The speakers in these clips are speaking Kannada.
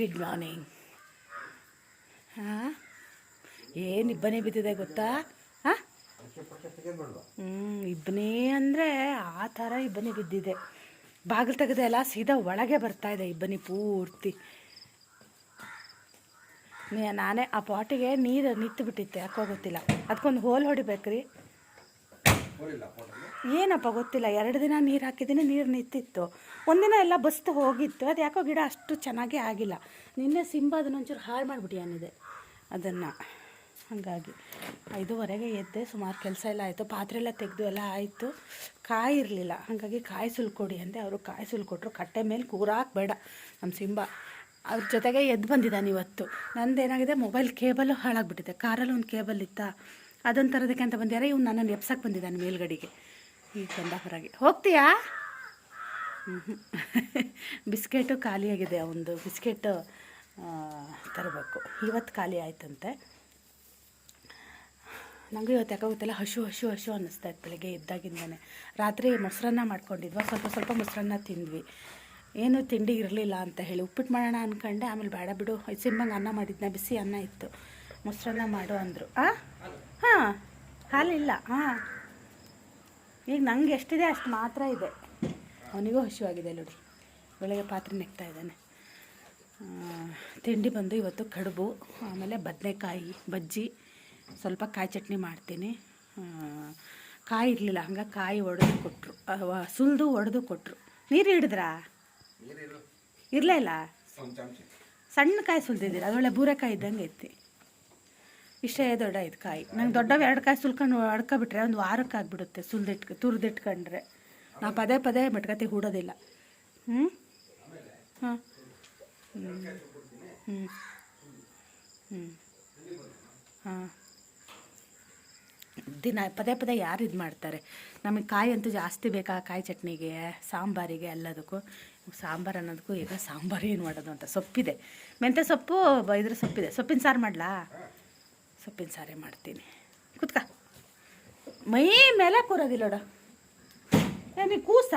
ಗುಡ್ ಮಾರ್ನಿಂಗ್ ಹಾಂ? ಏನು ಇಬ್ಬನಿ ಬಿದ್ದಿದೆ ಗೊತ್ತಾ? ಹ್ಞೂ ಇಬ್ಬನೇ ಅಂದರೆ ಆ ಥರ ಇಬ್ಬನಿ ಬಿದ್ದಿದೆ. ಬಾಗಿಲು ತೆಗೆದೆ ಎಲ್ಲ ಸೀದಾ ಒಳಗೆ ಬರ್ತಾ ಇದೆ ಇಬ್ಬನಿ ಪೂರ್ತಿ. ನಾನೇ ಆ ಪಾಟಿಗೆ ನೀರು ನಿಂತು ಬಿಟ್ಟಿತ್ತೆ ಯಾಕೋ ಗೊತ್ತಿಲ್ಲ. ಅದಕ್ಕೊಂದು ಹೋಲ್ ಹೊಡಿಬೇಕ್ರಿ. ಏನಪ್ಪ ಗೊತ್ತಿಲ್ಲ, ಎರಡು ದಿನ ನೀರು ಹಾಕಿದ್ದೀನಿ, ನೀರು ನಿಂತಿತ್ತು. ಒಂದಿನ ಎಲ್ಲ ಬಸ್ತು ಹೋಗಿತ್ತು, ಅದು ಯಾಕೋ ಗಿಡ ಅಷ್ಟು ಚೆನ್ನಾಗೇ ಆಗಿಲ್ಲ. ನಿನ್ನೆ ಸಿಂಬ ಅದನ್ನೊಂಚೂರು ಹಾಳು ಮಾಡಿಬಿಟ್ಟಿಯಾನಿದೆ ಅದನ್ನು, ಹಾಗಾಗಿ. ಐದುವರೆಗೆ ಎದ್ದೆ, ಸುಮಾರು ಕೆಲಸ ಎಲ್ಲ ಆಯಿತು, ಪಾತ್ರೆ ಎಲ್ಲ ತೆಗೆದು ಎಲ್ಲ ಆಯಿತು. ಕಾಯಿ ಇರಲಿಲ್ಲ ಹಾಗಾಗಿ ಕಾಯಿ ಸುಲ್ಕೊಡಿ ಅಂದೆ. ಅವರು ಕಾಯಿ ಸುಲ್ಕೊಟ್ರು, ಕಟ್ಟೆ ಮೇಲೆ ಕೂರಾಕ್ ಬೇಡ ನಮ್ಮ ಸಿಂಬ. ಅವ್ರ ಜೊತೆಗೆ ಎದ್ದು ಬಂದಿದ್ದಾನೆ ಇವತ್ತು. ನಂದೇನಾಗಿದೆ, ಮೊಬೈಲ್ ಕೇಬಲು ಹಾಳಾಗ್ಬಿಟ್ಟಿದೆ. ಕಾರಲ್ಲಿ ಒಂದು ಕೇಬಲ್ ಇತ್ತಾ? ಅದನ್ನು ತರೋದಕ್ಕೆ ಅಂತ ಬಂದ್ಯಾರ ಇವ್ನು ನನ್ನನ್ನು ಎಪ್ಸಕ್ಕೆ ಬಂದಿದ್ದಾನೆ ಮೇಲ್ಗಡೆಗೆ. ಈಗ ಬಂದ ಹೊರಗೆ. ಹೋಗ್ತೀಯಾ? ಹ್ಞೂ ಬಿಸ್ಕೆಟು ಖಾಲಿಯಾಗಿದೆ ಅವನದು ಬಿಸ್ಕೆಟು ತರಬೇಕು. ಇವತ್ತು ಖಾಲಿ ಆಯ್ತಂತೆ. ನನಗೂ ಇವತ್ತು ಯಾಕೋ ಗೊತ್ತಿಲ್ಲ ಹಶು ಹಶು ಹಶು ಅನ್ನಿಸ್ತಾ ಇತ್ತು ಬೆಳಗ್ಗೆ ಇದ್ದಾಗಿಂದಾನೆ ರಾತ್ರಿ ಮೊಸರನ್ನ ಮಾಡ್ಕೊಂಡಿದ್ವಾ, ಸ್ವಲ್ಪ ಸ್ವಲ್ಪ ಮೊಸರನ್ನ ತಿಂದ್ವಿ. ಏನು ತಿಂಡಿ ಇರಲಿಲ್ಲ ಅಂತ ಹೇಳಿ ಉಪ್ಪಿಟ್ಟು ಮಾಡೋಣ ಅಂದ್ಕೊಂಡೆ ಆಮೇಲೆ ಬೇಡ ಬಿಡು. ಸಿಂಬಂಗೆ ಅನ್ನ ಮಾಡಿದ್ನ, ಬಿಸಿ ಅನ್ನ ಇತ್ತು. ಮೊಸರನ್ನ ಮಾಡು ಅಂದರು. ಆ? ಹಾಂ ಹಾಲಿಲ್ಲ ಹಾಂ. ಈಗ ನಂಗೆ ಎಷ್ಟಿದೆ ಅಷ್ಟು ಮಾತ್ರ ಇದೆ. ಅವನಿಗೂ ಹಸಿವಾಗಿದೆ ನೋಡಿ. ಬೆಳಗ್ಗೆ ಪಾತ್ರೆ ನೆಕ್ತಾ ಇದ್ದಾನೆ. ತಿಂಡಿ ಬಂದು ಇವತ್ತು ಕಡುಬು ಆಮೇಲೆ ಬದನೆಕಾಯಿ ಬಜ್ಜಿ ಸ್ವಲ್ಪ ಕಾಯಿ ಚಟ್ನಿ ಮಾಡ್ತೀನಿ. ಕಾಯಿ ಇರಲಿಲ್ಲ ಹಂಗೆ ಕಾಯಿ ಒಡೆದು ಕೊಟ್ಟರು ಸುಲಿದು ಒಡೆದು ಕೊಟ್ಟರು ನೀರು ಹಿಡಿದ್ರಾ? ಇರಲೇ ಇಲ್ಲ? ಸಣ್ಣ ಕಾಯಿ ಸುಲಿದಿದ್ದೀರ? ಅದೊಳ್ಳೆ ಬೂರೆಕಾಯಿ ಇದ್ದಂಗೆ ಐತಿ. ಇಷ್ಟೇ ದೊಡ್ಡ ಐದು ಕಾಯಿ. ನಂಗೆ ದೊಡ್ಡವು ಎರಡು ಕಾಯಿ ಸುಲ್ಕೊಂಡು ಅಡ್ಕೊಬಿಟ್ರೆ ಒಂದು ವಾರಕ್ಕೆ ಆಗಿಬಿಡುತ್ತೆ ಸುಲ್ದಿಟ್ಕ, ತುರಿದಿಟ್ಕೊಂಡ್ರೆ. ನಾ ಪದೇ ಪದೇ ಮಟ್ಕತಿ ಹೂಡೋದಿಲ್ಲ. ಹ್ಞೂ ಹಾಂ. ಹ್ಞೂ ಹ್ಞೂ ಹ್ಞೂ ಹಾಂ. ದಿನ ಪದೇ ಪದೇ ಯಾರು ಇದು ಮಾಡ್ತಾರೆ? ನಮಗೆ ಕಾಯಿ ಅಂತೂ ಜಾಸ್ತಿ ಬೇಕಾ ಕಾಯಿ ಚಟ್ನಿಗೆ, ಸಾಂಬಾರಿಗೆ, ಎಲ್ಲದಕ್ಕೂ? ಸಾಂಬಾರು ಅನ್ನೋದಕ್ಕೂ ಈಗ ಸಾಂಬಾರು ಏನು ಮಾಡೋದು ಅಂತ ಸೊಪ್ಪಿದೆ. ಮೆಂತ್ಯ ಸೊಪ್ಪು ಇದ್ರ ಸೊಪ್ಪಿದೆ. ಸೊಪ್ಪಿನ ಸಾರು ಮಾಡಲಾ? ಸೊಪ್ಪಿನ ಸಾರೆ ಮಾಡ್ತೀನಿ. ಕುತ್ಕ. ಮೈ ಮೇಲೆ ಕೂರೋದಿಲ್ಲ ನೋಡ. ಏ, ನೀ ಕೂಸ.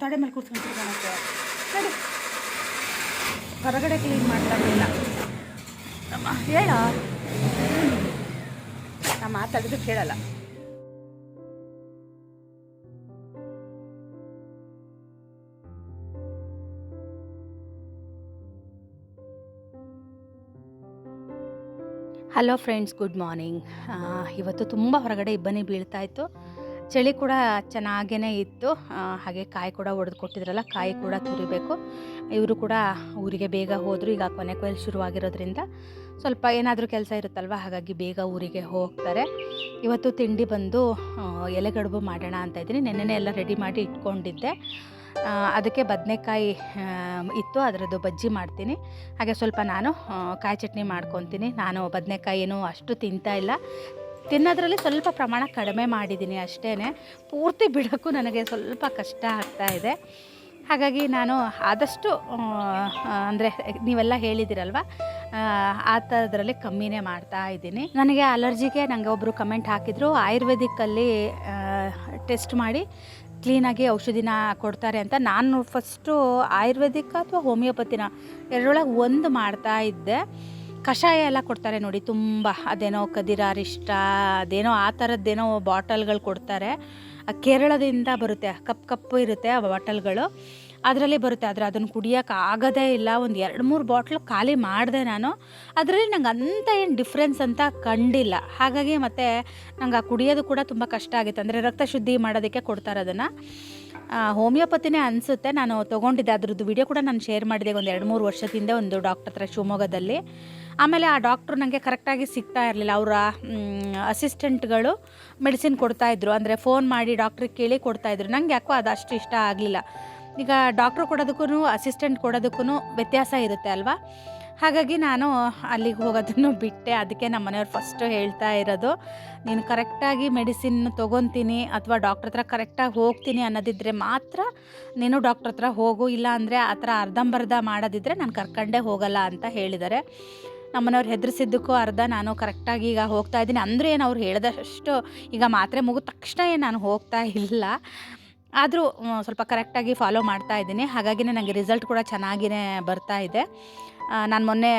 ತೊಡೆ ಮೇಲೆ ತಿರ್ಗಾಡಕ್ಕೆ ನಡಿ. ಹೊರಗಡೆ ಕ್ಲೀನ್ ಮಾಡ್ತಾರಿಲ್ಲ ಅಮ್ಮ, ಹೇಳ? ನಾ ಮಾತಾಡಿದ್ರೆ ಕೇಳಲ್ಲ. ಹಲೋ ಫ್ರೆಂಡ್ಸ್ ಗುಡ್ ಮಾರ್ನಿಂಗ್ ಇವತ್ತು ತುಂಬ ಹೊರಗಡೆ ಇಬ್ಬನಿ ಬೀಳ್ತಾ ಇತ್ತು. ಚಳಿ ಕೂಡ ಚೆನ್ನಾಗೇ ಇತ್ತು. ಹಾಗೆ ಕಾಯಿ ಕೂಡ ಒಡೆದು ಕೊಟ್ಟಿದ್ರಲ್ಲ, ಕಾಯಿ ಕೂಡ ತುರಿಬೇಕು. ಇವರು ಕೂಡ ಊರಿಗೆ ಬೇಗ ಹೋದರು, ಈಗ ಕೊನೆ ಕೊಯ್ಲು ಶುರುವಾಗಿರೋದ್ರಿಂದ. ಸ್ವಲ್ಪ ಏನಾದರೂ ಕೆಲಸ ಇರುತ್ತಲ್ವ, ಹಾಗಾಗಿ ಬೇಗ ಊರಿಗೆ ಹೋಗ್ತಾರೆ. ಇವತ್ತು ತಿಂಡಿ ಬಂದು ಎಲೆಗಡುಬು ಮಾಡೋಣ ಅಂತ ಇದ್ದೀನಿ. ನೆನ್ನೆನೇ ಎಲ್ಲ ರೆಡಿ ಮಾಡಿ ಇಟ್ಕೊಂಡಿದ್ದೆ. ಅದಕ್ಕೆ ಬದನೆಕಾಯಿ ಇತ್ತು ಅದರದ್ದು ಬಜ್ಜಿ ಮಾಡ್ತೀನಿ. ಹಾಗೆ ಸ್ವಲ್ಪ ನಾನು ಕಾಯಿ ಚಟ್ನಿ ಮಾಡ್ಕೊತೀನಿ. ನಾನು ಬದನೆಕಾಯಿ ಏನು ಅಷ್ಟು ತಿಂತಾ ಇಲ್ಲ. ತಿನ್ನೋದ್ರಲ್ಲಿ ಸ್ವಲ್ಪ ಪ್ರಮಾಣ ಕಡಿಮೆ ಮಾಡಿದ್ದೀನಿ ಅಷ್ಟೇ ಪೂರ್ತಿ ಬಿಡೋಕ್ಕೂ ನನಗೆ ಸ್ವಲ್ಪ ಕಷ್ಟ ಆಗ್ತಾ ಇದೆ. ಹಾಗಾಗಿ ನಾನು ಆದಷ್ಟು ಅಂದರೆ ನೀವೆಲ್ಲ ಹೇಳಿದ್ದೀರಲ್ವ ಆ, ಆ ಥರದ್ರಲ್ಲಿ ಕಮ್ಮಿನೇ ಮಾಡ್ತಾ ಇದ್ದೀನಿ. ನನಗೆ ಅಲರ್ಜಿಗೆ ನನಗೆ ಒಬ್ಬರು ಕಮೆಂಟ್ ಹಾಕಿದರು. ಆಯುರ್ವೇದಿಕ್ಕಲ್ಲಿ ಟೆಸ್ಟ್ ಮಾಡಿ ಕ್ಲೀನಾಗಿ ಔಷಧಿನ ಕೊಡ್ತಾರೆ ಅಂತ ನಾನು ಫಸ್ಟು ಆಯುರ್ವೇದಿಕ್ ಅಥವಾ ಹೋಮಿಯೋಪತಿನ ಎರಡರೊಳಗೆ ಒಂದು ಮಾಡ್ತಾ ಇದ್ದೆ. ಕಷಾಯ ಎಲ್ಲ ಕೊಡ್ತಾರೆ ನೋಡಿ, ತುಂಬ. ಅದೇನೋ ಕದಿರಾರಿಷ್ಟ ಅದೇನೋ ಆ ಥರದ್ದೇನೋ ಬಾಟಲ್ಗಳು ಕೊಡ್ತಾರೆ. ಕೇರಳದಿಂದ ಬರುತ್ತೆ, ಕಪ್ ಕಪ್ಪು ಇರುತ್ತೆ ಆ ಬಾಟಲ್ಗಳು. ಅದರಲ್ಲಿ ಬರುತ್ತೆ. ಆದರೆ ಅದನ್ನು ಕುಡಿಯೋಕೆ ಆಗೋದೇ ಇಲ್ಲ. ಒಂದು ಎರಡು ಮೂರು ಬಾಟ್ಲು ಖಾಲಿ ಮಾಡಿದೆ ನಾನು. ಅದರಲ್ಲಿ ನಂಗೆ ಅಂತ ಏನು ಡಿಫ್ರೆನ್ಸ್ ಅಂತ ಕಂಡಿಲ್ಲ. ಹಾಗಾಗಿ ಮತ್ತು ನಂಗೆ ಆ ಕುಡಿಯೋದು ಕೂಡ ತುಂಬ ಕಷ್ಟ ಆಗಿತ್ತು. ಅಂದರೆ ರಕ್ತ ಶುದ್ಧಿ ಮಾಡೋದಕ್ಕೆ ಕೊಡ್ತಾರೆ ಅದನ್ನು ಹೋಮಿಯೋಪತಿನೇ ಅನಿಸುತ್ತೆ. ನಾನು ತೊಗೊಂಡಿದ್ದೆ. ಅದ್ರದ್ದು ವಿಡಿಯೋ ಕೂಡ ನಾನು ಶೇರ್ ಮಾಡಿದೆ ಒಂದು ಎರಡು ಮೂರು ವರ್ಷದಿಂದ ಒಂದು ಡಾಕ್ಟರ್ ಹತ್ರ ಶಿವಮೊಗ್ಗದಲ್ಲಿ. ಆಮೇಲೆ ಆ ಡಾಕ್ಟ್ರು ನನಗೆ ಕರೆಕ್ಟಾಗಿ ಸಿಗ್ತಾ ಇರಲಿಲ್ಲ. ಅವರ ಅಸಿಸ್ಟೆಂಟ್ಗಳು ಮೆಡಿಸಿನ್ ಕೊಡ್ತಾಯಿದ್ರು ಅಂದರೆ ಫೋನ್ ಮಾಡಿ ಡಾಕ್ಟ್ರಿಗೆ ಕೇಳಿ ಕೊಡ್ತಾಯಿದ್ರು ನನಗೆ ಯಾಕೋ ಅದು ಅಷ್ಟು ಇಷ್ಟ ಆಗಲಿಲ್ಲ. ಈಗ ಡಾಕ್ಟ್ರು ಕೊಡೋದಕ್ಕೂ ಅಸಿಸ್ಟೆಂಟ್ ಕೊಡೋದಕ್ಕೂ ವ್ಯತ್ಯಾಸ ಇರುತ್ತೆ ಅಲ್ವಾ? ಹಾಗಾಗಿ ನಾನು ಅಲ್ಲಿಗೆ ಹೋಗೋದನ್ನು ಬಿಟ್ಟೆ. ಅದಕ್ಕೆ ನಮ್ಮ ಮನೆಯವ್ರು ಫಸ್ಟು ಹೇಳ್ತಾ ಇರೋದು, ನೀನು ಕರೆಕ್ಟಾಗಿ ಮೆಡಿಸಿನ್ ತೊಗೊತೀನಿ ಅಥವಾ ಡಾಕ್ಟ್ರ್ ಹತ್ರ ಕರೆಕ್ಟಾಗಿ ಹೋಗ್ತೀನಿ ಅನ್ನೋದಿದ್ದರೆ ಮಾತ್ರ ನೀನು ಡಾಕ್ಟ್ರ್ ಹತ್ರ ಹೋಗು, ಇಲ್ಲ ಅಂದರೆ ಆ ಥರ ಅರ್ಧಂಬರ್ಧ ಮಾಡೋದಿದ್ದರೆ ನಾನು ಕರ್ಕೊಂಡೇ ಹೋಗಲ್ಲ ಅಂತ ಹೇಳಿದ್ದಾರೆ. ನಮ್ಮನೆಯವ್ರು ಹೆದರಿಸಿದ್ದಕ್ಕೂ ಅರ್ಧ ನಾನು ಕರೆಕ್ಟಾಗಿ ಈಗ ಹೋಗ್ತಾ ಇದ್ದೀನಿ. ಅಂದರೆ ಏನು ಅವ್ರು ಹೇಳಿದಷ್ಟು ಈಗ ಮಾತ್ರೆ ಮುಗಿದ ತಕ್ಷಣ ಏನು ನಾನು ಹೋಗ್ತಾ ಇಲ್ಲ. ಆದರೂ ಸ್ವಲ್ಪ ಕರೆಕ್ಟಾಗಿ ಫಾಲೋ ಮಾಡ್ತಾ ಇದ್ದೀನಿ. ಹಾಗಾಗಿನೇ ನನಗೆ ರಿಸಲ್ಟ್ ಕೂಡ ಚೆನ್ನಾಗಿಯೇ ಬರ್ತಾ ಇದೆ. ನಾನು ಮೊನ್ನೆ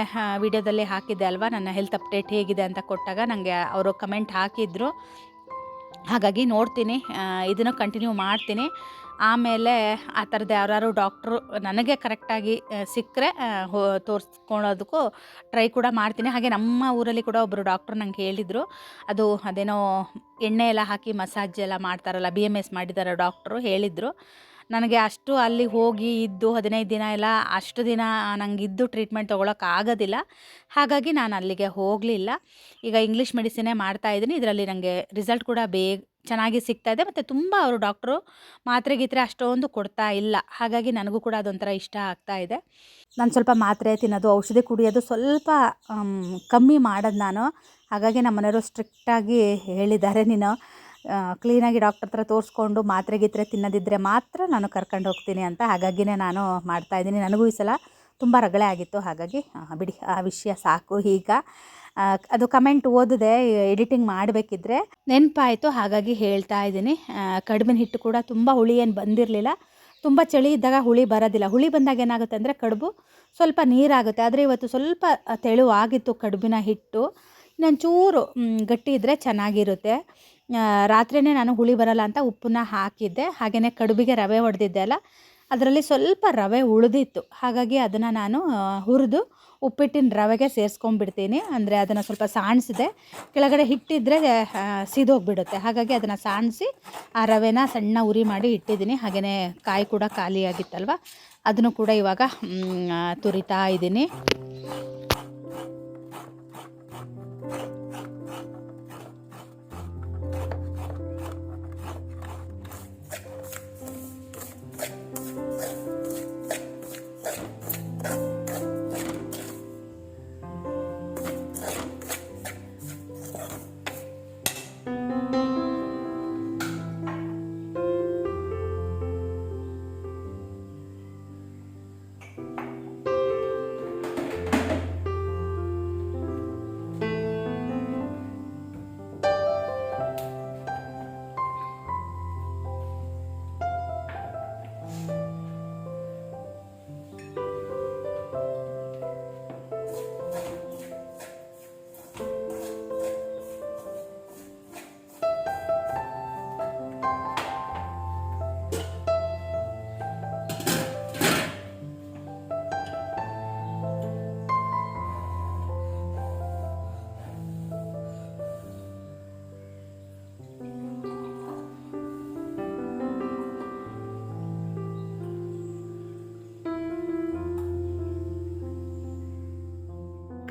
ವಿಡಿಯೋದಲ್ಲಿ ಹಾಕಿದ್ದೆ ಅಲ್ವಾ? ನನ್ನ ಹೆಲ್ತ್ ಅಪ್ಡೇಟ್ ಹೇಗಿದೆ ಅಂತ ಕೊಟ್ಟಾಗ ನನಗೆ ಅವರು ಕಮೆಂಟ್ ಹಾಕಿದ್ರು. ಹಾಗಾಗಿ ನೋಡ್ತೀನಿ ಇದನ್ನು ಕಂಟಿನ್ಯೂ ಮಾಡ್ತೀನಿ. ಆಮೇಲೆ ಆ ಥರದ್ದು ಯಾರ್ಯಾರು ಡಾಕ್ಟ್ರು ನನಗೆ ಕರೆಕ್ಟಾಗಿ ಸಿಕ್ಕರೆ ಹೋ, ತೋರಿಸ್ಕೊಳ್ಳೋದಕ್ಕೂ ಟ್ರೈ ಕೂಡ ಮಾಡ್ತೀನಿ. ಹಾಗೆ ನಮ್ಮ ಊರಲ್ಲಿ ಕೂಡ ಒಬ್ಬರು ಡಾಕ್ಟ್ರು ನಂಗೆ ಹೇಳಿದರು, ಅದು ಅದೇನೋ ಎಣ್ಣೆ ಎಲ್ಲ ಹಾಕಿ ಮಸಾಜ್ ಎಲ್ಲ ಮಾಡ್ತಾರಲ್ಲ ಬಿ ಎಂ ಎಸ್ ಮಾಡಿದ್ದಾರೆ ಡಾಕ್ಟ್ರು ಹೇಳಿದರು. ನನಗೆ ಅಷ್ಟು ಅಲ್ಲಿ ಹೋಗಿ ಇದ್ದು ಹದಿನೈದು ದಿನ ಎಲ್ಲ ಅಷ್ಟು ದಿನ ನನಗೆ ಇದ್ದು ಟ್ರೀಟ್ಮೆಂಟ್ ತೊಗೊಳಕ್ಕೆ ಆಗೋದಿಲ್ಲ. ಹಾಗಾಗಿ ನಾನು ಅಲ್ಲಿಗೆ ಹೋಗಲಿಲ್ಲ. ಈಗ ಇಂಗ್ಲೀಷ್ ಮೆಡಿಸಿನೇ ಮಾಡ್ತಾಯಿದ್ದೀನಿ ಇದರಲ್ಲಿ ನನಗೆ ರಿಸಲ್ಟ್ ಕೂಡ ಬೇಗ ಚೆನ್ನಾಗಿ ಸಿಗ್ತಾ ಇದೆ. ಮತ್ತು ತುಂಬ ಅವರು ಡಾಕ್ಟ್ರು ಮಾತ್ರೆ ಗೀತ್ರೆ ಅಷ್ಟೊಂದು ಕೊಡ್ತಾ ಇಲ್ಲ. ಹಾಗಾಗಿ ನನಗೂ ಕೂಡ ಅದೊಂಥರ ಇಷ್ಟ ಆಗ್ತಾ ಇದೆ. ನಾನು ಸ್ವಲ್ಪ ಮಾತ್ರೆ ತಿನ್ನೋದು, ಔಷಧಿ ಕುಡಿಯೋದು ಸ್ವಲ್ಪ ಕಮ್ಮಿ ಮಾಡೋದು ನಾನು. ಹಾಗಾಗಿ ನಮ್ಮ ಮನೆಯವರು ಸ್ಟ್ರಿಕ್ಟಾಗಿ ಹೇಳಿದ್ದಾರೆ ನೀನು. ಕ್ಲೀನಾಗಿ ಡಾಕ್ಟರ್ ಹತ್ರ ತೋರಿಸ್ಕೊಂಡು ಮಾತ್ರೆ ಗೀತ್ರೆ ತಿನ್ನೋದಿದ್ದರೆ ಮಾತ್ರ ನಾನು ಕರ್ಕೊಂಡು ಹೋಗ್ತೀನಿ ಅಂತ ಹಾಗಾಗಿನೇ ನಾನು ಮಾಡ್ತಾಯಿದ್ದೀನಿ ನನಗೂ ಈ ಸಲ ತುಂಬ ರಗಳೆ ಆಗಿತ್ತು. ಹಾಗಾಗಿ ಬಿಡಿ, ಆ ವಿಷಯ ಸಾಕು ಈಗ. ಅದು ಕಮೆಂಟ್ ಓದಿದೆ ಎಡಿಟಿಂಗ್ ಮಾಡಬೇಕಿದ್ರೆ ನೆನಪಾಯಿತು. ಹಾಗಾಗಿ ಹೇಳ್ತಾ ಇದ್ದೀನಿ. ಕಡುಬಿನ ಹಿಟ್ಟು ಕೂಡ ತುಂಬ ಹುಳಿ ಏನು ಬಂದಿರಲಿಲ್ಲ. ತುಂಬ ಚಳಿ ಇದ್ದಾಗ ಹುಳಿ ಬರೋದಿಲ್ಲ. ಹುಳಿ ಬಂದಾಗ ಏನಾಗುತ್ತೆ ಅಂದರೆ ಕಡುಬು ಸ್ವಲ್ಪ ನೀರಾಗುತ್ತೆ. ಆದರೆ ಇವತ್ತು ಸ್ವಲ್ಪ ತೆಳುವಾಗಿತ್ತು ಕಡುಬಿನ ಹಿಟ್ಟು. ಚೂರು ಗಟ್ಟಿ ಇದ್ದರೆ ಚೆನ್ನಾಗಿರುತ್ತೆ. ರಾತ್ರಿಯೇ ನಾನು ಹುಳಿ ಬರಲ್ಲ ಅಂತ ಉಪ್ಪನ್ನ ಹಾಕಿದ್ದೆ. ಹಾಗೆಯೇ ಕಡುಬಿಗೆ ರವೆ ಹೊಡೆದಿದ್ದೆ ಅಲ್ಲ, ಅದರಲ್ಲಿ ಸ್ವಲ್ಪ ರವೆ ಉಳಿದಿತ್ತು. ಹಾಗಾಗಿ ಅದನ್ನು ನಾನು ಹುರಿದು ಉಪ್ಪಿಟ್ಟಿನ ರವೆಗೆ ಸೇರಿಸ್ಕೊಂಡ್ಬಿಡ್ತೀನಿ. ಅಂದರೆ ಅದನ್ನು ಸ್ವಲ್ಪ ಸಾಣಿಸಿದೆ. ಕೆಳಗಡೆ ಹಿಟ್ಟಿದ್ರೆ ಸೀದೋಗ್ಬಿಡುತ್ತೆ. ಹಾಗಾಗಿ ಅದನ್ನು ಸಾಣಿಸಿ ಆ ರವೆನ ಸಣ್ಣ ಉರಿ ಮಾಡಿ ಇಟ್ಟಿದ್ದೀನಿ. ಹಾಗೆಯೇ ಕಾಯಿ ಕೂಡ ಖಾಲಿಯಾಗಿತ್ತಲ್ವ? ಅದನ್ನು ಕೂಡ ಇವಾಗ ತುರಿತಾ ಇದ್ದೀನಿ.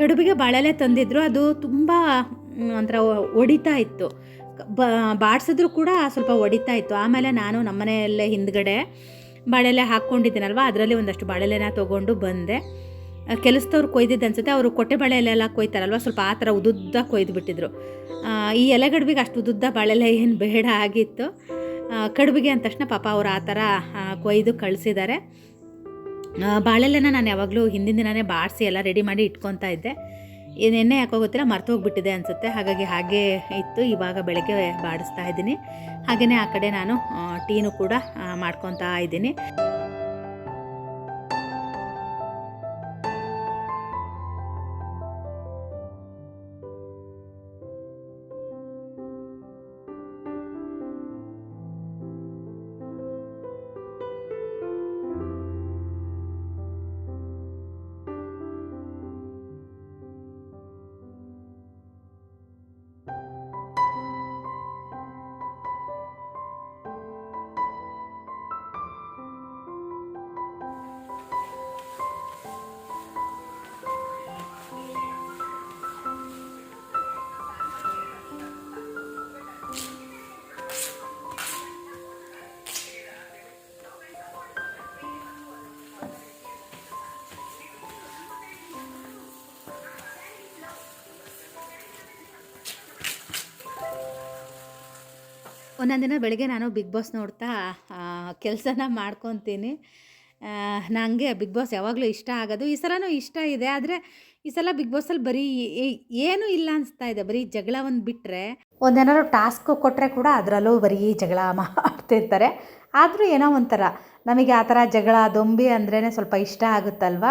ಕಡುಬಿಗೆ ಬಾಳೆಲೆ ತಂದಿದ್ರು, ಅದು ತುಂಬ ಒಂಥರ ಒಡಿತಾ ಇತ್ತು. ಬ, ಬಾಡಿಸಿದ್ರು ಕೂಡ ಸ್ವಲ್ಪ ಒಡಿತಾ ಇತ್ತು. ಆಮೇಲೆ ನಾನು ನಮ್ಮನೆಯಲ್ಲೇ ಹಿಂದ್ಗಡೆ ಬಾಳೆಲೆ ಹಾಕ್ಕೊಂಡಿದ್ದೀನಲ್ವ, ಅದರಲ್ಲಿ ಒಂದಷ್ಟು ಬಾಳೆಲೆನ ತೊಗೊಂಡು ಬಂದೆ. ಕೆಲಸದವ್ರು ಕೊಯ್ದಿದ್ದು ಅನ್ಸುತ್ತೆ, ಅವರು ಕೊಟ್ಟೆ ಬಾಳೆ ಎಲೆ ಕೊಯ್ತಾರಲ್ವ, ಸ್ವಲ್ಪ ಆ ಥರ ಉದುದ್ದ ಕೊಯ್ದು ಬಿಟ್ಟಿದ್ರು ಈ ಎಲೆಗಡ್ಬಿಗೆ ಅಷ್ಟು ಉದುದ್ದ ಬಾಳೆಲೆ ಏನು ಬೇಡ ಆಗಿತ್ತು. ಕಡುಬಿಗೆ ಅಂದ ತಕ್ಷಣ ಪಾಪ ಅವರು ಆ ಥರ ಕೊಯ್ದು ಕಳಿಸಿದ್ದಾರೆ. ಬಾಳೆಲೆನ ನಾನು ಯಾವಾಗಲೂ ಹಿಂದಿನ ದಿನವೇ ಬಾಡಿಸಿ ಎಲ್ಲ ರೆಡಿ ಮಾಡಿ ಇಟ್ಕೊತಾ ಇದ್ದೆ. ನೆನ್ನೆ ಯಾಕೋ ಗೊತ್ತಿಲ್ಲ ಮರ್ತು ಹೋಗ್ಬಿಟ್ಟಿದೆ ಅನಿಸುತ್ತೆ. ಹಾಗಾಗಿ ಹಾಗೆ ಇತ್ತು. ಇವಾಗ ಬೆಳಗ್ಗೆ ಬಾಡಿಸ್ತಾ ಇದ್ದೀನಿ. ಹಾಗೆಯೇ ಆ ಕಡೆ ನಾನು ಟೀನು ಕೂಡ ಮಾಡ್ಕೊತಾ ಇದ್ದೀನಿ. ಒಂದೊಂದು ದಿನ ಬೆಳಗ್ಗೆ ನಾನು ಬಿಗ್ ಬಾಸ್ ನೋಡ್ತಾ ಕೆಲಸನ ಮಾಡ್ಕೊತೀನಿ. ನನಗೆ ಬಿಗ್ ಬಾಸ್ ಯಾವಾಗಲೂ ಇಷ್ಟ ಆಗೋದು. ಈ ಸಲನೂ ಇಷ್ಟ ಇದೆ, ಆದರೆ ಈ ಸಲ ಬಿಗ್ ಬಾಸಲ್ಲಿ ಬರೀ ಏನೂ ಇಲ್ಲ ಅನಿಸ್ತಾ ಇದೆ. ಬರೀ ಜಗಳ ಒಂದು ಬಿಟ್ಟರೆ ಒಂದೇನಾದ್ರು ಟಾಸ್ಕ್ ಕೊಟ್ಟರೆ ಕೂಡ ಅದರಲ್ಲೂ ಬರೀ ಜಗಳ ಮಾಡ್ತಿರ್ತಾರೆ. ಆದರೂ ಏನೋ ಒಂಥರ. ನಮಗೆ ಆ ಥರ ಜಗಳ, ದೊಂಬಿ ಅಂದ್ರೇ ಸ್ವಲ್ಪ ಇಷ್ಟ ಆಗುತ್ತಲ್ವ?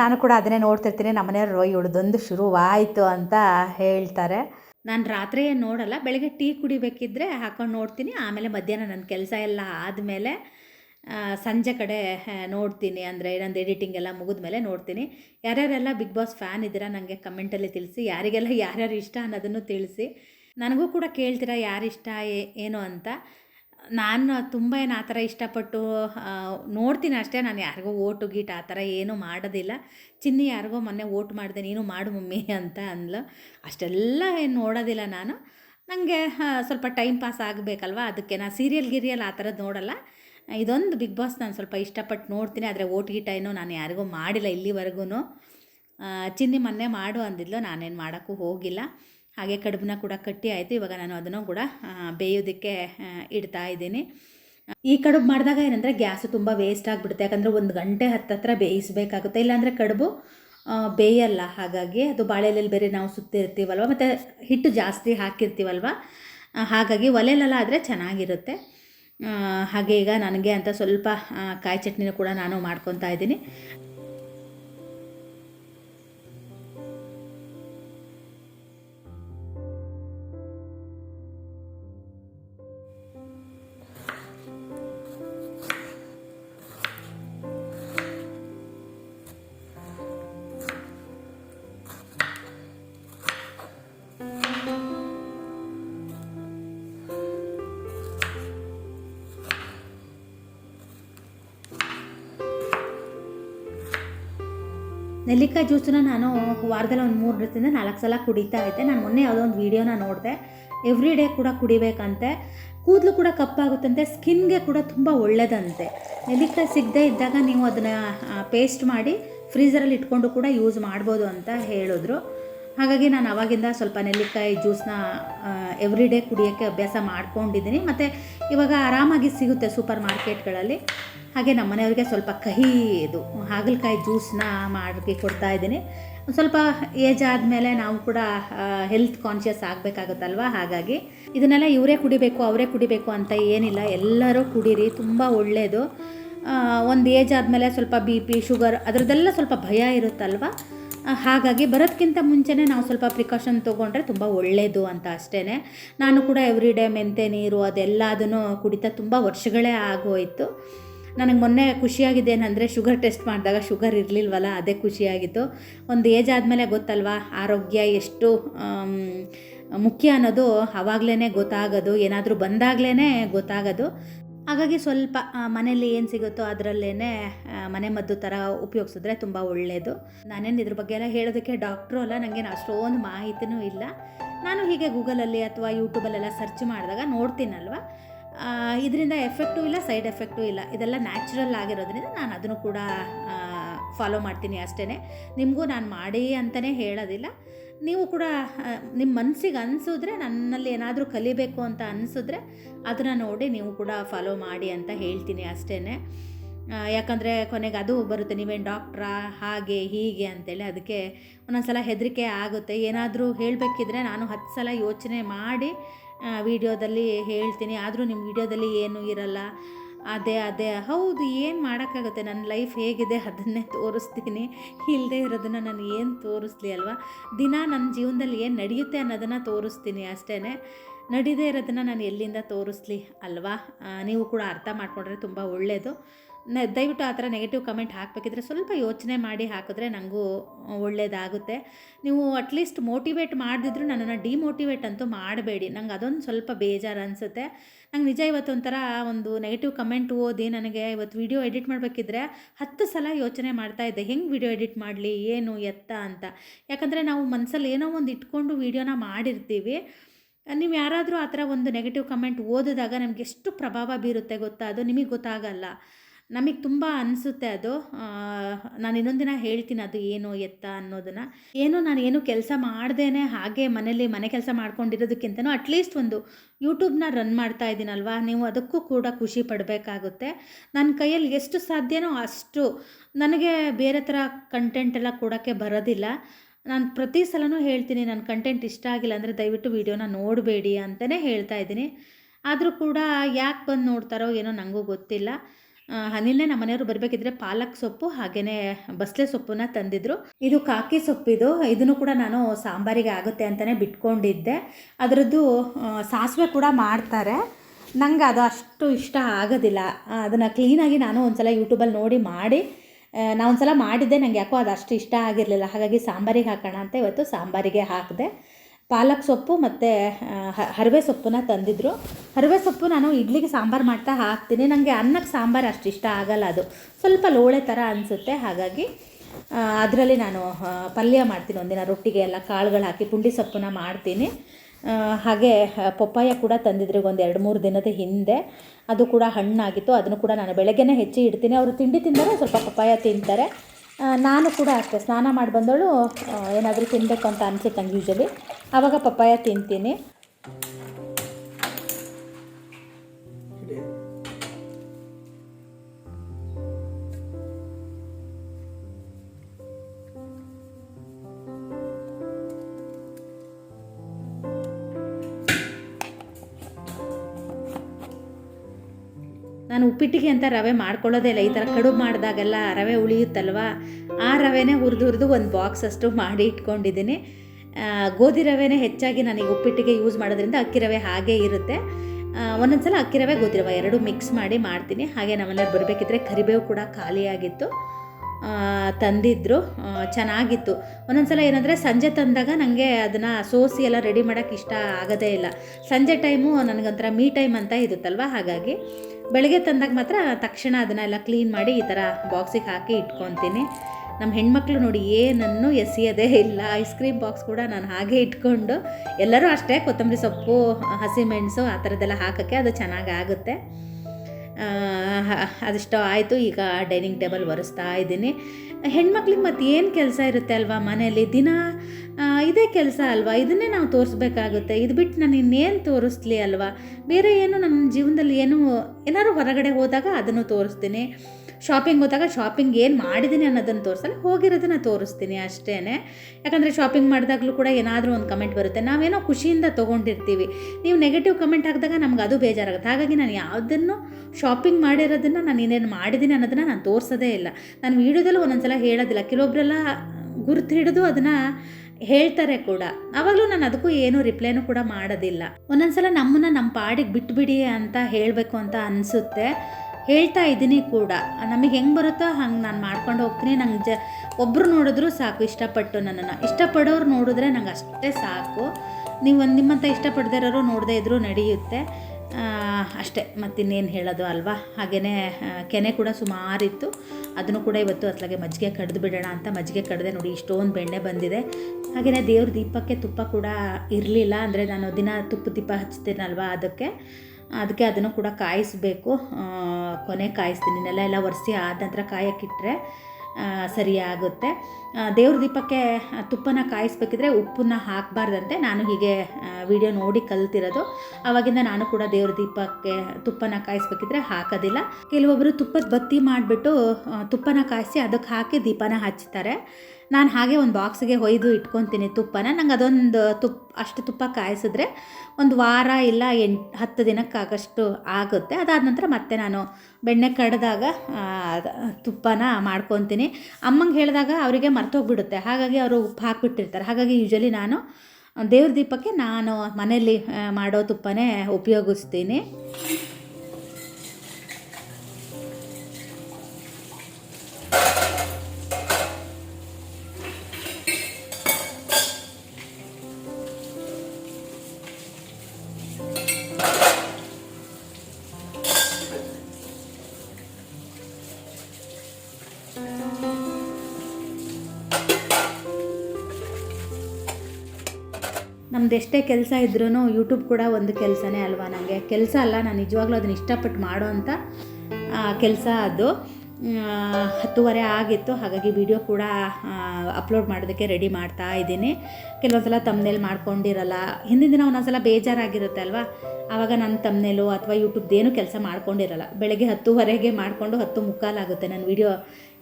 ನಾನು ಕೂಡ ಅದನ್ನೇ ನೋಡ್ತಿರ್ತೀನಿ. ನಮ್ಮನೆಯವರು ಇವಳದೊಂದು ಶುರುವಾಯಿತು ಅಂತ ಹೇಳ್ತಾರೆ. ನಾನು ರಾತ್ರಿ ನೋಡಲ್ಲ, ಬೆಳಗ್ಗೆ ಟೀ ಕುಡಿಬೇಕಿದ್ರೆ ಹಾಕೊಂಡು ನೋಡ್ತೀನಿ. ಆಮೇಲೆ ಮಧ್ಯಾಹ್ನ ನನ್ನ ಕೆಲಸ ಎಲ್ಲ ಆದಮೇಲೆ ಸಂಜೆ ಕಡೆ ನೋಡ್ತೀನಿ. ಅಂದರೆ ನಂದು ಎಡಿಟಿಂಗ್ ಎಲ್ಲ ಮುಗಿದ ಮೇಲೆ ನೋಡ್ತೀನಿ. ಯಾರ್ಯಾರೆಲ್ಲ ಬಿಗ್ ಬಾಸ್ ಫ್ಯಾನ್ ಇದ್ದೀರಾ ನನಗೆ ಕಮೆಂಟಲ್ಲಿ ತಿಳಿಸಿ. ಯಾರಿಗೆಲ್ಲ ಯಾರ್ಯಾರು ಇಷ್ಟ ಅನ್ನೋದನ್ನು ತಿಳಿಸಿ. ನನಗೂ ಕೂಡ ಕೇಳ್ತೀರಾ ಯಾರಿಷ್ಟ ಏನು ಅಂತ. ನಾನು ತುಂಬ ಏನು ಆ ಥರ ಇಷ್ಟಪಟ್ಟು ನೋಡ್ತೀನಿ ಅಷ್ಟೇ. ನಾನು ಯಾರಿಗೋ ಓಟು ಗೀಟ್ ಆ ಥರ ಏನೂ ಮಾಡೋದಿಲ್ಲ. ಚಿನ್ನಿ ಯಾರಿಗೋ ಮೊನ್ನೆ ಓಟ್ ಮಾಡಿದೆ, ನೀನು ಮಾಡು ಮಮ್ಮಿ ಅಂತ ಅಂದ್ಲು. ಅಷ್ಟೆಲ್ಲ ಏನು ನೋಡೋದಿಲ್ಲ ನಾನು. ನನಗೆ ಸ್ವಲ್ಪ ಟೈಮ್ ಪಾಸ್ ಆಗಬೇಕಲ್ವ? ಅದಕ್ಕೆ ನಾನು ಸೀರಿಯಲ್ ಗಿರಿಯಲ್ ಆ ಥರದ್ದು ನೋಡಲ್ಲ. ಇದೊಂದು ಬಿಗ್ ಬಾಸ್ ನಾನು ಸ್ವಲ್ಪ ಇಷ್ಟಪಟ್ಟು ನೋಡ್ತೀನಿ. ಆದರೆ ಓಟ್ ಗೀಟ ಏನೋ ನಾನು ಯಾರಿಗೂ ಮಾಡಿಲ್ಲ ಇಲ್ಲಿವರೆಗೂ ಚಿನ್ನಿ ಮೊನ್ನೆ ಮಾಡು ಅಂದಿದ್ಲು. ನಾನೇನು ಮಾಡೋಕ್ಕೂ ಹೋಗಿಲ್ಲ. ಹಾಗೆ ಕಡುಬನ್ನ ಕೂಡ ಕಟ್ಟಿ ಆಯಿತು. ಇವಾಗ ನಾನು ಅದನ್ನು ಕೂಡ ಬೇಯೋದಕ್ಕೆ ಇಡ್ತಾ ಇದ್ದೀನಿ. ಈ ಕಡುಬು ಮಾಡಿದಾಗ ಏನಂದರೆ ಗ್ಯಾಸು ತುಂಬ ವೇಸ್ಟ್ ಆಗಿಬಿಡುತ್ತೆ. ಯಾಕಂದರೆ ಒಂದು ಗಂಟೆ ಹತ್ತತ್ರ ಬೇಯಿಸಬೇಕಾಗುತ್ತೆ. ಇಲ್ಲಾಂದರೆ ಕಡುಬು ಬೇಯಲ್ಲ. ಹಾಗಾಗಿ ಅದು ಬಾಳೆಲೆಲ್ಲಿ ಬೇರೆ ನಾವು ಸುತ್ತಿರ್ತೀವಲ್ವ? ಮತ್ತು ಹಿಟ್ಟು ಜಾಸ್ತಿ ಹಾಕಿರ್ತೀವಲ್ವ? ಹಾಗಾಗಿ ಒಲೆಲೆಲ್ಲ ಆದರೆ ಚೆನ್ನಾಗಿರುತ್ತೆ. ಹಾಗೆ ಈಗ ನನಗೆ ಅಂತ ಸ್ವಲ್ಪ ಕಾಯಿ ಚಟ್ನಿನೂ ಕೂಡ ನಾನು ಮಾಡ್ಕೊತಾ ಇದ್ದೀನಿ. ನೆಲ್ಲಿಕಾಯಿ ಜ್ಯೂಸನ್ನ ನಾನು ವಾರದಲ್ಲಿ ಒಂದು ಮೂರು ದಿವಸದಿಂದ ನಾಲ್ಕು ಸಲ ಕುಡಿತಾ ಇದ್ದೆ. ನಾನು ಮೊನ್ನೆ ಯಾವುದೋ ಒಂದು ವೀಡಿಯೋನ ನೋಡಿದೆ. ಎವ್ರಿ ಡೇ ಕೂಡ ಕುಡಿಬೇಕಂತೆ. ಕೂದಲು ಕೂಡ ಕಪ್ಪಾಗುತ್ತಂತೆ, ಸ್ಕಿನ್ಗೆ ಕೂಡ ತುಂಬ ಒಳ್ಳೆಯದಂತೆ ನೆಲ್ಲಿಕಾಯಿ ಸಿಗದೇ ಇದ್ದಾಗ ನೀವು ಅದನ್ನು ಪೇಸ್ಟ್ ಮಾಡಿ ಫ್ರೀಸರಲ್ಲಿ ಇಟ್ಕೊಂಡು ಕೂಡ ಯೂಸ್ ಮಾಡ್ಬೋದು ಅಂತ ಹೇಳಿದ್ರು. ಹಾಗಾಗಿ ನಾನು ಅವಾಗಿಂದ ಸ್ವಲ್ಪ ನೆಲ್ಲಿಕಾಯಿ ಜ್ಯೂಸ್ನ ಎವ್ರಿ ಡೇ ಕುಡಿಯೋಕ್ಕೆ ಅಭ್ಯಾಸ ಮಾಡ್ಕೊಂಡಿದ್ದೀನಿ. ಮತ್ತು ಇವಾಗ ಆರಾಮಾಗಿ ಸಿಗುತ್ತೆ ಸೂಪರ್ ಮಾರ್ಕೆಟ್ಗಳಲ್ಲಿ ಹಾಗೆ ನಮ್ಮ ಮನೆಯವ್ರಿಗೆ ಸ್ವಲ್ಪ ಕಹಿ ಇದು, ಹಾಗಲಕಾಯಿ ಜ್ಯೂಸ್ನ ಮಾಡಿ ಕೊಡ್ತಾ ಇದ್ದೀನಿ. ಸ್ವಲ್ಪ ಏಜ್ ಆದಮೇಲೆ ನಾವು ಕೂಡ ಹೆಲ್ತ್ ಕಾನ್ಷಿಯಸ್ ಆಗಬೇಕಾಗುತ್ತಲ್ವ? ಹಾಗಾಗಿ ಇದನ್ನೆಲ್ಲ ಇವರೇ ಕುಡಿಬೇಕು, ಅವರೇ ಕುಡಿಬೇಕು ಅಂತ ಏನಿಲ್ಲ. ಎಲ್ಲರೂ ಕುಡೀರಿ, ತುಂಬ ಒಳ್ಳೆಯದು ಒಂದು ಏಜ್ ಆದಮೇಲೆ ಸ್ವಲ್ಪ ಬಿ ಪಿ ಶುಗರ್ ಅದರದ್ದೆಲ್ಲ ಸ್ವಲ್ಪ ಭಯ ಇರುತ್ತಲ್ವ? ಹಾಗಾಗಿ ಬರೋದಕ್ಕಿಂತ ಮುಂಚೆನೇ ನಾವು ಸ್ವಲ್ಪ ಪ್ರಿಕಾಷನ್ ತೊಗೊಂಡ್ರೆ ತುಂಬ ಒಳ್ಳೆಯದು ಅಂತ ಅಷ್ಟೇ ನಾನು ಕೂಡ ಎವ್ರಿ ಡೇ ಮೆಂತೆ ನೀರು ಅದೆಲ್ಲ ಅದನ್ನು ಕುಡಿತಾ ತುಂಬ ವರ್ಷಗಳೇ ಆಗೋಯಿತು. ನನಗೆ ಮೊನ್ನೆ ಖುಷಿಯಾಗಿದೆ ಏನಂದರೆ ಶುಗರ್ ಟೆಸ್ಟ್ ಮಾಡಿದಾಗ ಶುಗರ್ ಇರಲಿಲ್ವಲ್ಲ, ಅದೇ ಖುಷಿಯಾಗಿತ್ತು. ಒಂದು ಏಜ್ ಆದಮೇಲೆ ಗೊತ್ತಲ್ವಾ, ಆರೋಗ್ಯ ಎಷ್ಟು ಮುಖ್ಯ ಅನ್ನೋದು ಆವಾಗಲೇ ಗೊತ್ತಾಗೋದು, ಏನಾದರೂ ಬಂದಾಗಲೇ ಗೊತ್ತಾಗೋದು. ಹಾಗಾಗಿ ಸ್ವಲ್ಪ ಮನೇಲಿ ಏನು ಸಿಗುತ್ತೋ ಅದರಲ್ಲೇ ಮನೆ ಮದ್ದು ಥರ ಉಪಯೋಗಿಸಿದ್ರೆ ತುಂಬ ಒಳ್ಳೆಯದು ನಾನೇನು ಇದ್ರ ಬಗ್ಗೆ ಎಲ್ಲ ಹೇಳೋದಕ್ಕೆ ಡಾಕ್ಟ್ರು ಅಲ್ಲ ನನಗೇನು ಅಷ್ಟೊಂದು ಮಾಹಿತಿನೂ ಇಲ್ಲ. ನಾನು ಹೀಗೆ ಗೂಗಲಲ್ಲಿ ಅಥವಾ ಯೂಟ್ಯೂಬಲ್ಲೆಲ್ಲ ಸರ್ಚ್ ಮಾಡಿದಾಗ ನೋಡ್ತೀನಲ್ವ? ಇದರಿಂದ ಎಫೆಕ್ಟು ಇಲ್ಲ ಸೈಡ್ ಎಫೆಕ್ಟು ಇಲ್ಲ. ಇದೆಲ್ಲ ನ್ಯಾಚುರಲ್ ಆಗಿರೋದ್ರಿಂದ ನಾನು ಅದನ್ನು ಕೂಡ ಫಾಲೋ ಮಾಡ್ತೀನಿ ಅಷ್ಟೇ ನಿಮಗೂ ನಾನು ಮಾಡಿ ಅಂತಲೇ ಹೇಳೋದಿಲ್ಲ. ನೀವು ಕೂಡ ನಿಮ್ಮ ಮನಸ್ಸಿಗೆ ಅನಿಸಿದ್ರೆ ನನ್ನಲ್ಲಿ ಏನಾದರೂ ಕಲಿಬೇಕು ಅಂತ ಅನಿಸಿದ್ರೆ ಅದನ್ನು ನೋಡಿ ನೀವು ಕೂಡ ಫಾಲೋ ಮಾಡಿ ಅಂತ ಹೇಳ್ತೀನಿ ಅಷ್ಟೇ ಯಾಕಂದರೆ ಕೊನೆಗೆ ಅದು ಬರುತ್ತೆ, ನೀವೇನು ಡಾಕ್ಟ್ರಾ ಹಾಗೆ ಹೀಗೆ ಅಂತೇಳಿ ಅದಕ್ಕೆ ಒಂದೊಂದು ಸಲ ಹೆದರಿಕೆ ಆಗುತ್ತೆ. ಏನಾದರೂ ಹೇಳಬೇಕಿದ್ರೆ ನಾನು ಹತ್ತು ಸಲ ಯೋಚನೆ ಮಾಡಿ ವಿಡಿಯೋದಲ್ಲಿ ಹೇಳ್ತೀನಿ. ಆದರೂ ನಿಮ್ಮ ವಿಡಿಯೋದಲ್ಲಿ ಏನೂ ಇರಲ್ಲ. ಅದೇ ಅದೇ. ಹೌದು, ಏನು ಮಾಡೋಕ್ಕಾಗುತ್ತೆ? ನನ್ನ ಲೈಫ್ ಹೇಗಿದೆ ಅದನ್ನೇ ತೋರಿಸ್ತೀನಿ. ಇಲ್ಲದೆ ಇರೋದನ್ನು ನಾನು ಏನು ತೋರಿಸ್ಲಿ ಅಲ್ವಾ? ದಿನ ನನ್ನ ಜೀವನದಲ್ಲಿ ಏನು ನಡೆಯುತ್ತೆ ಅನ್ನೋದನ್ನು ತೋರಿಸ್ತೀನಿ ಅಷ್ಟೇ ನಡೀದೇ ಇರೋದನ್ನು ನಾನು ಎಲ್ಲಿಂದ ತೋರಿಸ್ಲಿ ಅಲ್ವಾ? ನೀವು ಕೂಡ ಅರ್ಥ ಮಾಡಿಕೊಂಡ್ರೆ ತುಂಬ ಒಳ್ಳೆಯದು ದಯವಿಟ್ಟು ಆ ಥರ ನೆಗೆಟಿವ್ ಕಮೆಂಟ್ ಹಾಕಬೇಕಿದ್ರೆ ಸ್ವಲ್ಪ ಯೋಚನೆ ಮಾಡಿ ಹಾಕಿದ್ರೆ ನನಗೂ ಒಳ್ಳೆಯದಾಗುತ್ತೆ ನೀವು ಅಟ್ಲೀಸ್ಟ್ ಮೋಟಿವೇಟ್ ಮಾಡಿದ್ರು ನನ್ನನ್ನು ಡಿಮೋಟಿವೇಟ್ ಅಂತೂ ಮಾಡಬೇಡಿ. ನಂಗೆ ಅದೊಂದು ಸ್ವಲ್ಪ ಬೇಜಾರು ಅನಿಸುತ್ತೆ. ನಂಗೆ ನಿಜ ಇವತ್ತು ಒಂಥರ ಒಂದು ನೆಗೆಟಿವ್ ಕಮೆಂಟ್ ಓದಿ ನನಗೆ ಇವತ್ತು ವಿಡಿಯೋ ಎಡಿಟ್ ಮಾಡಬೇಕಿದ್ರೆ ಹತ್ತು ಸಲ ಯೋಚನೆ ಮಾಡ್ತಾ ಇದ್ದೆ. ಹೆಂಗೆ ವಿಡಿಯೋ ಎಡಿಟ್ ಮಾಡಲಿ? ಏನು ಎತ್ತ? ಅಂತ. ಯಾಕಂದರೆ ನಾವು ಮನಸ್ಸಲ್ಲಿ ಏನೋ ಒಂದು ಇಟ್ಕೊಂಡು ವೀಡಿಯೋನ ಮಾಡಿರ್ತೀವಿ. ನೀವು ಯಾರಾದರೂ ಆ ಥರ ಒಂದು ನೆಗೆಟಿವ್ ಕಮೆಂಟ್ ಓದಿದಾಗ ನಮಗೆ ಎಷ್ಟು ಪ್ರಭಾವ ಬೀರುತ್ತೆ ಗೊತ್ತಾ? ಅದು ನಿಮಗೆ ಗೊತ್ತಾಗಲ್ಲ. ನಮಗೆ ತುಂಬ ಅನಿಸುತ್ತೆ ಅದು. ನಾನು ಇನ್ನೊಂದು ದಿನ ಹೇಳ್ತೀನಿ ಅದು ಏನು, ಎತ್ತ ಅನ್ನೋದನ್ನು. ಏನು ನಾನು ಏನು ಕೆಲಸ ಮಾಡ್ದೇನೆ ಹಾಗೆ ಮನೇಲಿ ಮನೆ ಕೆಲಸ ಮಾಡ್ಕೊಂಡಿರೋದಕ್ಕಿಂತನೂ ಅಟ್ಲೀಸ್ಟ್ ಒಂದು ಯೂಟ್ಯೂಬ್ನ ರನ್ ಮಾಡ್ತಾ ಇದ್ದೀನಲ್ವಾ ನೀವು ಅದಕ್ಕೂ ಕೂಡ ಖುಷಿ ಪಡಬೇಕಾಗುತ್ತೆ. ನನ್ನ ಕೈಯಲ್ಲಿ ಎಷ್ಟು ಸಾಧ್ಯನೋ ಅಷ್ಟು ನನಗೆ ಬೇರೆ ಥರ ಕಂಟೆಂಟ್ ಎಲ್ಲ ಕೊಡೋಕ್ಕೆ ಬರೋದಿಲ್ಲ. ನಾನು ಪ್ರತಿ ಸಲನೂ ಹೇಳ್ತೀನಿ ನನ್ನ ಕಂಟೆಂಟ್ ಇಷ್ಟ ಆಗಿಲ್ಲ ಅಂದರೆ ದಯವಿಟ್ಟು ವೀಡಿಯೋನ ನೋಡಬೇಡಿ ಅಂತಲೇ ಹೇಳ್ತಾ ಇದ್ದೀನಿ. ಆದರೂ ಕೂಡ ಯಾಕೆ ಬಂದು ನೋಡ್ತಾರೋ ಏನೋ ನನಗೂ ಗೊತ್ತಿಲ್ಲ. ಆ, ನಿನ್ನೆ ನಮ್ಮ ಮನೆಯವರು ಬರಬೇಕಿದ್ರೆ ಪಾಲಕ್ ಸೊಪ್ಪು ಹಾಗೆಯೇ ಬಸಳೆ ಸೊಪ್ಪನ್ನ ತಂದಿದ್ರು. ಇದು ಕಾಕಿ ಸೊಪ್ಪಿದು. ಇದನ್ನು ಕೂಡ ನಾನು ಸಾಂಬಾರಿಗೆ ಆಗುತ್ತೆ ಅಂತಲೇ ಬಿಟ್ಕೊಂಡಿದ್ದೆ. ಅದರದ್ದು ಸಾಸಿವೆ ಕೂಡ ಮಾಡ್ತಾರೆ. ನಂಗೆ ಅದು ಅಷ್ಟು ಇಷ್ಟ ಆಗೋದಿಲ್ಲ. ಅದನ್ನು ಕ್ಲೀನಾಗಿ ನಾನು ಒಂದ್ಸಲ ಯೂಟ್ಯೂಬಲ್ಲಿ ನೋಡಿ ಮಾಡಿ ನಾ ಒಂದು ಸಲ ಮಾಡಿದ್ದೆ. ನನಗೆ ಯಾಕೋ ಅದು ಅಷ್ಟು ಇಷ್ಟ ಆಗಿರಲಿಲ್ಲ. ಹಾಗಾಗಿ ಸಾಂಬಾರಿಗೆ ಹಾಕೋಣ ಅಂತ ಇವತ್ತು ಸಾಂಬಾರಿಗೆ ಹಾಕಿದೆ. ಪಾಲಕ್ ಸೊಪ್ಪು ಮತ್ತು ಹರವೆ ಸೊಪ್ಪನ್ನ ತಂದಿದ್ರು. ಹರವೆ ಸೊಪ್ಪು ನಾನು ಇಡ್ಲಿಗೆ ಸಾಂಬಾರು ಮಾಡ್ತಾ ಹಾಕ್ತೀನಿ. ನನಗೆ ಅನ್ನಕ್ಕೆ ಸಾಂಬಾರು ಅಷ್ಟು ಇಷ್ಟ ಆಗಲ್ಲ ಅದು. ಸ್ವಲ್ಪ ಲೋಳೆ ಥರ ಅನಿಸುತ್ತೆ, ಹಾಗಾಗಿ ಅದರಲ್ಲಿ ನಾನು ಪಲ್ಯ ಮಾಡ್ತೀನಿ. ಒಂದಿನ ರೊಟ್ಟಿಗೆ ಎಲ್ಲ ಕಾಳುಗಳು ಹಾಕಿ ಪುಂಡಿ ಸೊಪ್ಪನ್ನ ಮಾಡ್ತೀನಿ. ಹಾಗೆ ಪಪ್ಪಾಯ ಕೂಡ ತಂದಿದ್ರು ಒಂದು ಎರಡು ಮೂರು ದಿನದ ಹಿಂದೆ. ಅದು ಕೂಡ ಹಣ್ಣಾಗಿತ್ತು. ಅದನ್ನು ಕೂಡ ನಾನು ಬೆಳಗ್ಗೆನೇ ಹೆಚ್ಚಿ ಇಡ್ತೀನಿ. ಅವರು ತಿಂಡಿ ತಿಂದರೆ ಸ್ವಲ್ಪ ಪಪ್ಪಾಯ ತಿಂತಾರೆ. ನಾನು ಕೂಡ ಅಷ್ಟೆ ಸ್ನಾನ ಮಾಡಿ ಬಂದವಳು ಏನಾದರೂ ತಿನ್ನಬೇಕು ಅಂತ ಅನಿಸುತ್ತೆ ಯೂಶಲಿ ಆವಾಗ ಪಪ್ಪಾಯ ತಿಂತೀನಿ. ನಾನು ಉಪ್ಪಿಟ್ಟಿಗೆ ಅಂತ ರವೆ ಮಾಡ್ಕೊಳ್ಳೋದೇ ಇಲ್ಲ. ಈ ಥರ ಕಡುಬು ಮಾಡಿದಾಗೆಲ್ಲ ರವೆ ಉಳಿಯುತ್ತಲ್ವ? ಆ ರವೆನೇ ಹುರಿದು ಹುರಿದು ಒಂದು ಬಾಕ್ಸ್ ಅಷ್ಟು ಮಾಡಿ ಇಟ್ಕೊಂಡಿದ್ದೀನಿ. ಗೋಧಿ ರವೆನೇ ಹೆಚ್ಚಾಗಿ ನನಗೆ ಉಪ್ಪಿಟ್ಟಿಗೆ ಯೂಸ್ ಮಾಡೋದ್ರಿಂದ ಅಕ್ಕಿ ರವೆ ಹಾಗೇ ಇರುತ್ತೆ. ಒಂದೊಂದು ಸಲ ಅಕ್ಕಿ ರವೆ, ಗೋಧಿ ರವೆ ಎರಡು ಮಿಕ್ಸ್ ಮಾಡಿ ಮಾಡ್ತೀನಿ. ಹಾಗೆ ನಮ್ಮನೆ ಬರಬೇಕಿದ್ರೆ ಕರಿಬೇವು ಕೂಡ ಖಾಲಿಯಾಗಿತ್ತು. ತಂದಿದ್ದರು ತಂದಿದ್ರು. ಒಂದೊಂದು ಚೆನ್ನಾಗಿತ್ತು. ಒಂದೊಂದ್ಸಲ ಏನಂದರೆ ಸಂಜೆ ತಂದಾಗ ನನಗೆ ಅದನ್ನು ಸೋಸಿ ಎಲ್ಲ ರೆಡಿ ಮಾಡೋಕ್ಕೆ ಇಷ್ಟ ಆಗೋದೇ ಇಲ್ಲ. ಸಂಜೆ ಟೈಮು ನನಗೊಂಥರ ಮೀ ಟೈಮ್ ಅಂತ ಇರುತ್ತಲ್ವ? ಹಾಗಾಗಿ ಬೆಳಗ್ಗೆ ತಂದಾಗ ಮಾತ್ರ ತಕ್ಷಣ ಅದನ್ನೆಲ್ಲ ಕ್ಲೀನ್ ಮಾಡಿ ಈ ಥರ ಬಾಕ್ಸಿಗೆ ಹಾಕಿ ಇಟ್ಕೊತೀನಿ. ನಮ್ಮ ಹೆಣ್ಮಕ್ಳು ನೋಡಿ ಏನನ್ನು ಎಸೆಯೋದೇ ಇಲ್ಲ. ಐಸ್ ಕ್ರೀಮ್ ಬಾಕ್ಸ್ ಕೂಡ ನಾನು ಹಾಗೆ ಇಟ್ಕೊಂಡು ಎಲ್ಲರೂ ಅಷ್ಟೇ ಕೊತ್ತಂಬರಿ ಸೊಪ್ಪು ಹಸಿಮೆಣಸು ಆ ಥರದ್ದೆಲ್ಲ ಹಾಕೋಕ್ಕೆ ಅದು ಚೆನ್ನಾಗಿ ಆಗುತ್ತೆ. ಅದಿಷ್ಟು ಆಯಿತು. ಈಗ ಡೈನಿಂಗ್ ಟೇಬಲ್ ಒರೆಸ್ತಾ ಇದ್ದೀನಿ. ಹೆಣ್ಮಕ್ಳಿಗೆ ಮತ್ತೆ ಏನು ಕೆಲಸ ಇರುತ್ತೆ ಅಲ್ವಾ ಮನೆಯಲ್ಲಿ? ದಿನ ಇದೇ ಕೆಲಸ ಅಲ್ವಾ? ಇದನ್ನೇ ನಾವು ತೋರಿಸ್ಬೇಕಾಗುತ್ತೆ. ಇದು ಬಿಟ್ಟು ನಾನು ಇನ್ನೇನು ತೋರಿಸ್ಲಿ ಅಲ್ವಾ? ಬೇರೆ ಏನು ನನ್ನ ಜೀವನದಲ್ಲಿ ಏನು ಏನಾದ್ರು ಹೊರಗಡೆ ಹೋದಾಗ ಅದನ್ನು ತೋರಿಸ್ತೀನಿ. ಶಾಪಿಂಗ್ ಹೋದಾಗ ಶಾಪಿಂಗ್ ಏನು ಮಾಡಿದ್ದೀನಿ ಅನ್ನೋದನ್ನು ತೋರಿಸಲ್ಲ, ಹೋಗಿರೋದನ್ನ ತೋರಿಸ್ತೀನಿ ಅಷ್ಟೇ ಯಾಕಂದರೆ ಶಾಪಿಂಗ್ ಮಾಡಿದಾಗಲೂ ಕೂಡ ಏನಾದರೂ ಒಂದು ಕಮೆಂಟ್ ಬರುತ್ತೆ. ನಾವೇನೋ ಖುಷಿಯಿಂದ ತೊಗೊಂಡಿರ್ತೀವಿ. ನೀವು ನೆಗೆಟಿವ್ ಕಮೆಂಟ್ ಹಾಕಿದಾಗ ನಮ್ಗೆ ಅದು ಬೇಜಾರಾಗುತ್ತೆ. ಹಾಗಾಗಿ ನಾನು ಯಾವುದನ್ನು ಶಾಪಿಂಗ್ ಮಾಡಿರೋದನ್ನು ನಾನು ಇನ್ನೇನು ಮಾಡಿದ್ದೀನಿ ಅನ್ನೋದನ್ನು ನಾನು ತೋರಿಸೋದೇ ಇಲ್ಲ. ನಾನು ವೀಡಿಯೋದಲ್ಲೂ ಒಂದೊಂದ್ಸಲ ಹೇಳೋದಿಲ್ಲ. ಕೆಲವೊಬ್ಬರೆಲ್ಲ ಗುರುತು ಹಿಡಿದು ಅದನ್ನು ಹೇಳ್ತಾರೆ ಕೂಡ. ಅವಾಗಲೂ ನಾನು ಅದಕ್ಕೂ ಏನು ರಿಪ್ಲೈನೂ ಕೂಡ ಮಾಡೋದಿಲ್ಲ. ಒಂದೊಂದ್ಸಲ ನಮ್ಮನ್ನ ನಮ್ಮ ಪಾಡಿಗೆ ಬಿಟ್ಬಿಡಿ ಅಂತ ಹೇಳಬೇಕು ಅಂತ ಅನಿಸುತ್ತೆ. ಹೇಳ್ತಾ ಇದ್ದೀನಿ ಕೂಡ. ನಮಗೆ ಹೆಂಗೆ ಬರುತ್ತೋ ಹಂಗೆ ನಾನು ಮಾಡ್ಕೊಂಡು ಹೋಗ್ತೀನಿ. ನಂಗೆ ಜ ಒಬ್ಬರು ನೋಡಿದ್ರು ಸಾಕು ಇಷ್ಟಪಟ್ಟು ನನ್ನನ್ನು. ಇಷ್ಟಪಡೋರು ನೋಡಿದ್ರೆ ನಂಗೆ ಅಷ್ಟೇ ಸಾಕು. ನೀವು ಒಂದು ನಿಮ್ಮಂತ ಇಷ್ಟಪಡದೇ ಇರೋರು ನೋಡದೇ ಇದ್ರೂ ನಡೆಯುತ್ತೆ. ಅಷ್ಟೇ. ಮತ್ತಿನ್ನೇನು ಹೇಳೋದು ಅಲ್ವಾ? ಹಾಗೆಯೇ ಕೆನೆ ಕೂಡ ಸುಮಾರಿತ್ತು. ಅದನ್ನು ಕೂಡ ಇವತ್ತು ಅತ್ಲಾಗೆ ಮಜ್ಜಿಗೆ ಕಡ್ದು ಬಿಡೋಣ ಅಂತ ಮಜ್ಜಿಗೆ ಕಡ್ದೆ ನೋಡಿ ಇಷ್ಟೊಂದು ಬೆಣ್ಣೆ ಬಂದಿದೆ. ಹಾಗೆಯೇ ದೇವ್ರ ದೀಪಕ್ಕೆ ತುಪ್ಪ ಕೂಡ ಇರಲಿಲ್ಲ ಅಂದರೆ ನಾನು ದಿನ ತುಪ್ಪ ದೀಪ ಹಚ್ತೀನಲ್ವ ಅದಕ್ಕೆ. ಅದಕ್ಕೆ ಅದನ್ನು ಕೂಡ ಕಾಯಿಸಬೇಕು. ಕೊನೆ ಕಾಯಿಸ್ತೀನಿ. ನೆಲ ಎಲ್ಲ ಒರೆಸಿ ಆದ ನಂತರ ಕಾಯಕ್ಕಿಟ್ರೆ ಸರಿಯಾಗುತ್ತೆ ದೇವ್ರ ದೀಪಕ್ಕೆ ತುಪ್ಪನ ಕಾಯಿಸ್ಬೇಕಿದ್ರೆ ಉಪ್ಪನ್ನ ಹಾಕಬಾರ್ದಂತೆ. ನಾನು ಹೀಗೆ ವಿಡಿಯೋ ನೋಡಿ ಕಲ್ತಿರೋದು. ಆವಾಗಿಂದ ನಾನು ಕೂಡ ದೇವ್ರ ದೀಪಕ್ಕೆ, ತುಪ್ಪನ ಕಾಯಿಸ್ಬೇಕಿದ್ರೆ ಹಾಕೋದಿಲ್ಲ. ಕೆಲವೊಬ್ಬರು ತುಪ್ಪದ ಬತ್ತಿ ಮಾಡಿಬಿಟ್ಟು ತುಪ್ಪನ ಕಾಯಿಸಿ ಅದಕ್ಕೆ ಹಾಕಿ ದೀಪನ ಹಚ್ತಾರೆ. ನಾನು ಹಾಗೆ ಒಂದು ಬಾಕ್ಸ್ಗೆ ಒಯ್ದು ಇಟ್ಕೊತೀನಿ ತುಪ್ಪನ. ನಂಗೆ ಅದೊಂದು ತುಪ್ಪ ಅಷ್ಟು ತುಪ್ಪ ಕಾಯಿಸಿದ್ರೆ ಒಂದು ವಾರ ಇಲ್ಲ ಎಂಟು ಹತ್ತು ದಿನಕ್ಕಾಗಷ್ಟು ಆಗುತ್ತೆ. ಅದಾದ ನಂತರ ಮತ್ತೆ ನಾನು ಬೆಣ್ಣೆ ಕಡ್ದಾಗ ತುಪ್ಪನ ಮಾಡ್ಕೊತೀನಿ. ಅಮ್ಮಂಗೆ ಹೇಳಿದಾಗ ಅವರಿಗೆ ಮರ್ತೋಗ್ಬಿಡುತ್ತೆ. ಹಾಗಾಗಿ ಅವರು ಉಪ್ಪು ಹಾಕಿಬಿಟ್ಟಿರ್ತಾರೆ. ಹಾಗಾಗಿ ಯೂಶಲಿ ನಾನು, ದೇವ್ರ ದೀಪಕ್ಕೆ ನಾನು ಮನೆಯಲ್ಲಿ ಮಾಡೋ ತುಪ್ಪನೇ ಉಪಯೋಗಿಸ್ತೀನಿ. ಎಷ್ಟೇ ಕೆಲಸ ಇದ್ರೂ ಯೂಟ್ಯೂಬ್ ಕೂಡ ಒಂದು ಕೆಲಸನೇ ಅಲ್ವಾ ನನಗೆ ಕೆಲಸ ಅಲ್ಲ, ನಾನು ನಿಜವಾಗ್ಲೂ ಅದನ್ನ ಇಷ್ಟಪಟ್ಟು ಮಾಡೋ ಅಂತ ಕೆಲಸ ಅದು. ಹತ್ತುವರೆ ಆಗಿತ್ತು, ಹಾಗಾಗಿ ವಿಡಿಯೋ ಕೂಡ ಅಪ್ಲೋಡ್ ಮಾಡೋದಕ್ಕೆ ರೆಡಿ ಮಾಡ್ತಾ ಇದ್ದೀನಿ. ಕೆಲವೊಂದು ಸಲ ತಮ್ಮನೇಲಿ ಮಾಡ್ಕೊಂಡಿರಲ್ಲ. ಹಿಂದಿನ ದಿನ ಒಂದೊಂದ್ಸಲ ಬೇಜಾರಾಗಿರುತ್ತೆ ಅಲ್ವಾ? ಆವಾಗ ನಾನು ತಮ್ಮನೇಲು ಅಥವಾ ಯೂಟ್ಯೂಬ್ದೇನು ಕೆಲಸ ಮಾಡ್ಕೊಂಡಿರಲ್ಲ. ಬೆಳಗ್ಗೆ ಹತ್ತುವರೆಗೆ ಮಾಡಿಕೊಂಡು ಹತ್ತು ಮುಕ್ಕಾಲಾಗುತ್ತೆ ನನ್ನ ವಿಡಿಯೋ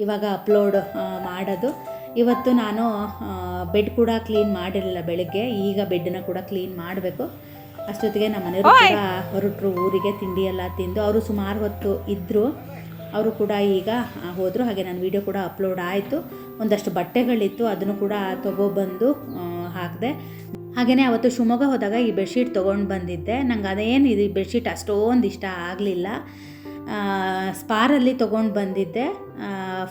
ಇವಾಗ ಅಪ್ಲೋಡ್ ಮಾಡೋದು. ಇವತ್ತು ನಾನು ಬೆಡ್ ಕೂಡ ಕ್ಲೀನ್ ಮಾಡಿರಲಿಲ್ಲ ಬೆಳಗ್ಗೆ. ಈಗ ಬೆಡ್ನ ಕೂಡ ಕ್ಲೀನ್ ಮಾಡಬೇಕು. ಅಷ್ಟೊತ್ತಿಗೆ ನಮ್ಮ ಮನೆಯವರು ಕೂಡ ಹೊರಟರು ಊರಿಗೆ ತಿಂಡಿ ಎಲ್ಲ ತಿಂದು. ಅವರು ಸುಮಾರು ಹೊತ್ತು ಇದ್ದರು ಅವರು ಕೂಡ ಈಗ ಹೋದರು. ಹಾಗೆ ನನ್ನ ವಿಡಿಯೋ ಕೂಡ ಅಪ್ಲೋಡ್ ಆಯಿತು. ಒಂದಷ್ಟು ಬಟ್ಟೆಗಳಿತ್ತು. ಅದನ್ನು ಕೂಡ ತೊಗೊಬಂದು ಹಾಕಿದೆ. ಹಾಗೆಯೇ ಅವತ್ತು ಶಿವಮೊಗ್ಗ ಹೋದಾಗ ಈ ಬೆಡ್ಶೀಟ್ ತೊಗೊಂಡು ಬಂದಿದ್ದೆ. ನಂಗೆ ಅದೇನು ಇದು ಈ ಬೆಡ್ಶೀಟ್ ಅಷ್ಟೊಂದು ಇಷ್ಟ ಆಗಲಿಲ್ಲ. ಸ್ಪಾರಲ್ಲಿ ತೊಗೊಂಡು ಬಂದಿದ್ದೆ.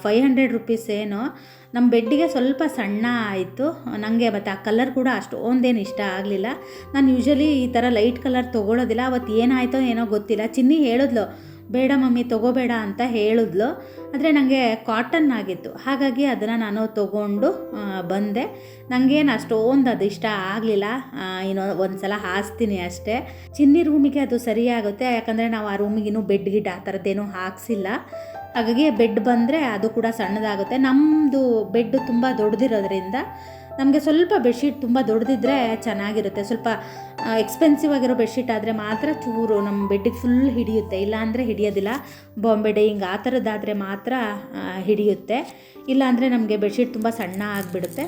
ಫೈವ್ ಹಂಡ್ರೆಡ್ ರುಪೀಸ್ ಏನೋ. ನಮ್ಮ ಬೆಡ್ಡಿಗೆ ಸ್ವಲ್ಪ ಸಣ್ಣ ಆಯಿತು. ನನಗೆ ಮತ್ತು ಆ ಕಲರ್ ಕೂಡ ಅಷ್ಟೊಂದೇನು ಇಷ್ಟ ಆಗಲಿಲ್ಲ. ನಾನು ಯೂಶಲಿ ಈ ಥರ ಲೈಟ್ ಕಲರ್ ತೊಗೊಳೋದಿಲ್ಲ. ಅವತ್ತು ಏನಾಯಿತೋ ಏನೋ ಗೊತ್ತಿಲ್ಲ. ಚಿನ್ನಿ ಹೇಳಿದ್ಲು, ಬೇಡ ಮಮ್ಮಿ, ತೊಗೋಬೇಡ ಅಂತ ಹೇಳಿದ್ಲು. ಆದರೆ ನನಗೆ ಕಾಟನ್ ಆಗಿತ್ತು. ಹಾಗಾಗಿ ಅದನ್ನು ನಾನು ತೊಗೊಂಡು ಬಂದೆ. ನನಗೇನು ಅಷ್ಟೊಂದು ಅದು ಇಷ್ಟ ಆಗಲಿಲ್ಲ. ಏನೋ ಒಂದು ಸಲ ಹಾಸ್ತೀನಿ ಅಷ್ಟೇ. ಚಿನ್ನಿ ರೂಮಿಗೆ ಅದು ಸರಿಯಾಗುತ್ತೆ. ಯಾಕಂದರೆ ನಾವು ಆ ರೂಮಿಗೆ ಇನ್ನೂ ಬೆಡ್ ಗಿಡ್ ಆ ಥರದ್ದೇನೂ ಹಾಕ್ಸಿಲ್ಲ. ಹಾಗಾಗಿ ಬೆಡ್ ಬಂದರೆ ಅದು ಕೂಡ ಸಣ್ಣದಾಗುತ್ತೆ. ನಮ್ಮದು ಬೆಡ್ ತುಂಬ ದೊಡ್ಡದಿರೋದ್ರಿಂದ ನಮಗೆ ಸ್ವಲ್ಪ ಬೆಡ್ಶೀಟ್ ತುಂಬ ದೊಡ್ಡದಿದ್ದರೆ ಚೆನ್ನಾಗಿರುತ್ತೆ. ಸ್ವಲ್ಪ ಎಕ್ಸ್ಪೆನ್ಸಿವ್ ಆಗಿರೋ ಬೆಡ್ಶೀಟ್ ಆದರೆ ಮಾತ್ರ ಚೂರು ನಮ್ಮ ಬೆಡ್ಡಿಗೆ ಫುಲ್ ಹಿಡಿಯುತ್ತೆ. ಇಲ್ಲಾಂದರೆ ಹಿಡಿಯೋದಿಲ್ಲ. ಬಾಂಬೆ ಡೈಯಿಂಗ್ ಆ ಥರದ್ದಾದರೆ ಮಾತ್ರ ಹಿಡಿಯುತ್ತೆ. ಇಲ್ಲಾಂದರೆ ನಮಗೆ ಬೆಡ್ಶೀಟ್ ತುಂಬ ಸಣ್ಣ ಆಗಿಬಿಡುತ್ತೆ.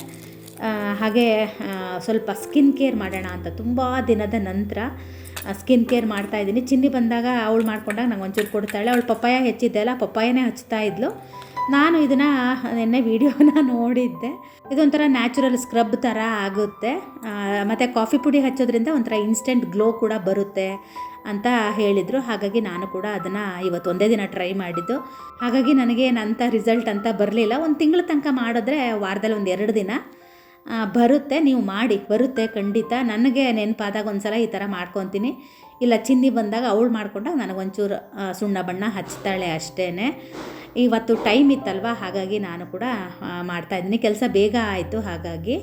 ಹಾಗೆ ಸ್ವಲ್ಪ ಸ್ಕಿನ್ ಕೇರ್ ಮಾಡೋಣ ಅಂತ ತುಂಬ ದಿನದ ನಂತರ ಸ್ಕಿನ್ ಕೇರ್ ಮಾಡ್ತಾ ಇದ್ದೀನಿ. ಚಿನ್ನಿ ಬಂದಾಗ ಅವಳು ಮಾಡ್ಕೊಂಡಾಗ ನಂಗೆ ಒಂಚೂರು ಕೊಡ್ತಾಳೆ. ಅವಳು ಪಪ್ಪಾಯ ಹೆಚ್ಚಿದ್ದೆಲ್ಲ ಪಪ್ಪಾಯನೇ ಹಚ್ತಾ ಇದ್ಲು. ನಾನು ಇದನ್ನು ನಿನ್ನೆ ವೀಡಿಯೋನ ನೋಡಿದ್ದೆ. ಇದೊಂಥರ ನ್ಯಾಚುರಲ್ ಸ್ಕ್ರಬ್ ಥರ ಆಗುತ್ತೆ. ಮತ್ತು ಕಾಫಿ ಪುಡಿ ಹಚ್ಚೋದ್ರಿಂದ ಒಂಥರ ಇನ್ಸ್ಟೆಂಟ್ ಗ್ಲೋ ಕೂಡ ಬರುತ್ತೆ ಅಂತ ಹೇಳಿದರು. ಹಾಗಾಗಿ ನಾನು ಕೂಡ ಅದನ್ನು ಇವತ್ತು ಒಂದೇ ದಿನ ಟ್ರೈ ಮಾಡಿದ್ದು. ಹಾಗಾಗಿ ನನಗೇನಂತ ರಿಸಲ್ಟ್ ಅಂತ ಬರಲಿಲ್ಲ. ಒಂದು ತಿಂಗಳ ತನಕ ಮಾಡಿದ್ರೆ ವಾರದಲ್ಲಿ ಒಂದು ಎರಡು ದಿನ. ಬರುತ್ತೆ, ನೀವು ಮಾಡಿ, ಬರುತ್ತೆ, ಖಂಡಿತ. ನನಗೆ ನೆನಪಾದಾಗ ಒಂದು ಸಲ ಈ ಥರ ಮಾಡ್ಕೊತೀನಿ. ಇಲ್ಲ, ಚಿನ್ನಿ ಬಂದಾಗ ಅವಳು ಮಾಡಿಕೊಂಡಾಗ ನನಗೊಂಚೂರು ಸುಣ್ಣ ಬಣ್ಣ ಹಚ್ತಾಳೆ ಅಷ್ಟೇ ಇವತ್ತು ಟೈಮ್ ಇತ್ತಲ್ವ? ಹಾಗಾಗಿ ನಾನು ಕೂಡ ಮಾಡ್ತಾಯಿದ್ದೀನಿ ಕೆಲಸ ಬೇಗ ಆಯಿತು, ಹಾಗಾಗಿ.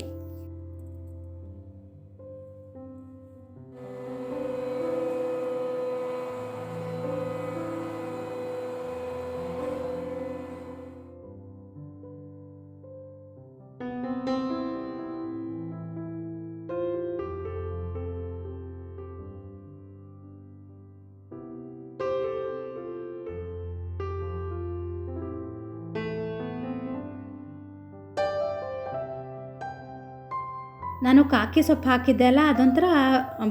ನಾನು ಕಾಕಿ ಸೊಪ್ಪು ಹಾಕಿದ್ದೆ ಅಲ್ಲ, ಅದೊಂಥರ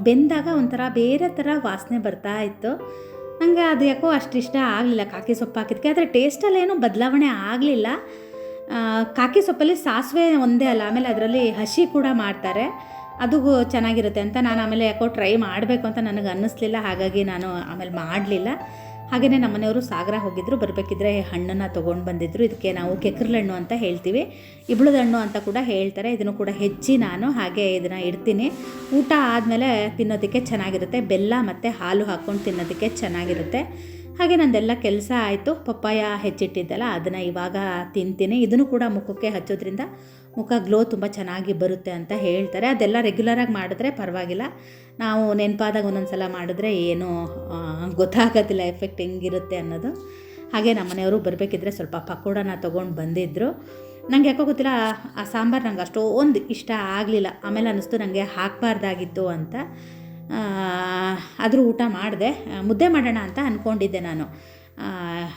ಬೆಂದಾಗ ಒಂಥರ ಬೇರೆ ಥರ ವಾಸನೆ ಬರ್ತಾ ಇತ್ತು. ನನಗೆ ಅದು ಯಾಕೋ ಅಷ್ಟು ಇಷ್ಟ ಆಗಲಿಲ್ಲ ಕಾಕಿ ಸೊಪ್ಪು ಹಾಕಿದ್ದಕ್ಕೆ ಆದರೆ ಟೇಸ್ಟಲ್ಲಿ ಏನೂ ಬದಲಾವಣೆ ಆಗಲಿಲ್ಲ. ಕಾಕಿ ಸೊಪ್ಪಲ್ಲಿ ಸಾಸಿವೆ ಒಂದೇ ಅಲ್ಲ, ಆಮೇಲೆ ಅದರಲ್ಲಿ ಹಸಿ ಕೂಡ ಮಾಡ್ತಾರೆ. ಅದು ಚೆನ್ನಾಗಿರುತ್ತೆ ಅಂತ ನಾನು ಆಮೇಲೆ ಯಾಕೋ ಟ್ರೈ ಮಾಡಬೇಕು ಅಂತ ನನಗೆ ಅನ್ನಿಸ್ಲಿಲ್ಲ, ಹಾಗಾಗಿ ನಾನು ಆಮೇಲೆ ಮಾಡಲಿಲ್ಲ. ಹಾಗೆಯೇ ನಮ್ಮನೆಯವರು ಸಾಗರ ಹೋಗಿದ್ದರು ಬರಬೇಕಿದ್ರೆ ಹಣ್ಣನ್ನು ತೊಗೊಂಡು ಬಂದಿದ್ರು. ಇದಕ್ಕೆ ನಾವು ಕೆಕ್ರಲಣ್ಣು ಅಂತ ಹೇಳ್ತೀವಿ. ಇಬ್ಳದ ಹಣ್ಣು ಅಂತ ಕೂಡ ಹೇಳ್ತಾರೆ. ಇದನ್ನು ಕೂಡ ಹೆಚ್ಚಿ ನಾನು ಹಾಗೆ ಇದನ್ನು ಇಡ್ತೀನಿ. ಊಟ ಆದಮೇಲೆ ತಿನ್ನೋದಕ್ಕೆ ಚೆನ್ನಾಗಿರುತ್ತೆ. ಬೆಲ್ಲ ಮತ್ತು ಹಾಲು ಹಾಕ್ಕೊಂಡು ತಿನ್ನೋದಕ್ಕೆ ಚೆನ್ನಾಗಿರುತ್ತೆ. ಹಾಗೆ ನಂದೆಲ್ಲ ಕೆಲಸ ಆಯಿತು. ಪಪ್ಪಾಯ ಹೆಚ್ಚಿಟ್ಟಿದ್ದಲ್ಲ, ಅದನ್ನು ಇವಾಗ ತಿಂತೀನಿ. ಇದನ್ನು ಕೂಡ ಮುಖಕ್ಕೆ ಹಚ್ಚೋದ್ರಿಂದ ಮುಖ ಗ್ಲೋ ತುಂಬ ಚೆನ್ನಾಗಿ ಬರುತ್ತೆ ಅಂತ ಹೇಳ್ತಾರೆ. ಅದೆಲ್ಲ ರೆಗ್ಯುಲರಾಗಿ ಮಾಡಿದ್ರೆ ಪರವಾಗಿಲ್ಲ. ನಾವು ನೆನಪಾದಾಗ ಒಂದೊಂದು ಸಲ ಮಾಡಿದ್ರೆ ಏನೂ ಗೊತ್ತಾಗೋದಿಲ್ಲ ಎಫೆಕ್ಟ್ ಹೆಂಗಿರುತ್ತೆ ಅನ್ನೋದು. ಹಾಗೆ ನಮ್ಮ ಮನೆಯವರು ಬರಬೇಕಿದ್ರೆ ಸ್ವಲ್ಪ ಪಕೋಡನ ತೊಗೊಂಡು ಬಂದಿದ್ದರು ನನಗೆ ಯಾಕೋ ಗೊತ್ತಿಲ್ಲ, ಆ ಸಾಂಬಾರು ನಂಗೆ ಅಷ್ಟೊಂದು ಇಷ್ಟ ಆಗಲಿಲ್ಲ. ಆಮೇಲೆ ಅನ್ನಿಸ್ತು ನನಗೆ ಹಾಕಬಾರ್ದಾಗಿತ್ತು ಅಂತ. ಆದರೂ ಊಟ ಮಾಡಿದೆ. ಮುದ್ದೆ ಮಾಡೋಣ ಅಂತ ಅಂದ್ಕೊಂಡಿದ್ದೆ ನಾನು.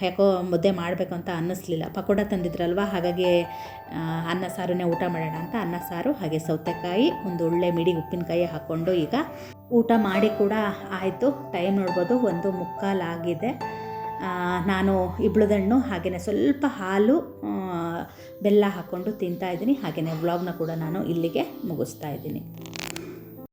ಯಾಕೋ ಮುದ್ದೆ ಮಾಡಬೇಕು ಅಂತ ಅನ್ನಿಸ್ಲಿಲ್ಲ. ಪಕೋಡ ತಂದಿದ್ರಲ್ವ? ಹಾಗಾಗಿ ಅನ್ನ ಸಾರನ್ನೇ ಊಟ ಮಾಡೋಣ ಅಂತ ಅನ್ನ ಸಾರು, ಹಾಗೆ ಸೌತೆಕಾಯಿ, ಒಂದು ಒಳ್ಳೆ ಮಿಡಿ ಉಪ್ಪಿನಕಾಯಿ ಹಾಕ್ಕೊಂಡು ಈಗ ಊಟ ಮಾಡಿ ಕೂಡ ಆಯಿತು. ಟೈಮ್ ನೋಡ್ಬೋದು, ಒಂದು ಮುಕ್ಕಾಲಾಗಿದೆ ನಾನು ಇಬ್ಳದಣ್ಣು ಹಾಗೆಯೇ ಸ್ವಲ್ಪ ಹಾಲು ಬೆಲ್ಲ ಹಾಕ್ಕೊಂಡು ತಿಂತಾ ಇದ್ದೀನಿ. ಹಾಗೆಯೇ ವ್ಲಾಗ್ನ ಕೂಡ ನಾನು ಇಲ್ಲಿಗೆ ಮುಗಿಸ್ತಾ ಇದ್ದೀನಿ.